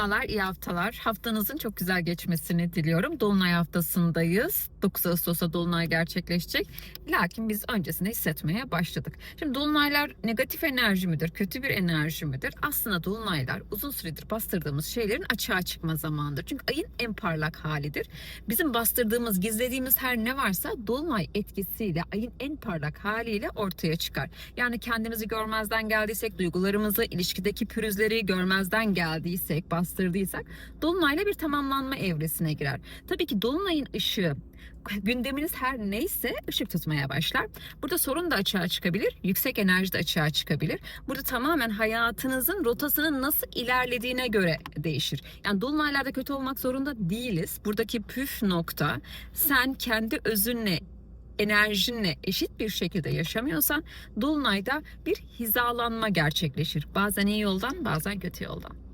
Merhabalar, iyi haftalar. Haftanızın çok güzel geçmesini diliyorum. Dolunay haftasındayız. 9 Ağustos'ta Dolunay gerçekleşecek. Lakin biz öncesinde hissetmeye başladık. Şimdi Dolunaylar negatif enerji midir, kötü bir enerji midir? Aslında Dolunaylar uzun süredir bastırdığımız şeylerin açığa çıkma zamanıdır. Çünkü ayın en parlak halidir. Bizim bastırdığımız, gizlediğimiz her ne varsa Dolunay etkisiyle ayın en parlak haliyle ortaya çıkar. Yani kendimizi görmezden geldiysek, duygularımızı, ilişkideki pürüzleri görmezden geldiysek, bastırdıysak Dolunay'la bir tamamlanma evresine girer. Tabii ki Dolunay'ın ışığı gündeminiz her neyse ışık tutmaya başlar. Burada sorun da açığa çıkabilir, yüksek enerji de açığa çıkabilir. Burada tamamen hayatınızın rotasının nasıl ilerlediğine göre değişir. Yani dolunaylarda kötü olmak zorunda değiliz. Buradaki püf nokta sen kendi özünle enerjinle eşit bir şekilde yaşamıyorsan dolunayda bir hizalanma gerçekleşir. Bazen iyi yoldan, bazen kötü yoldan.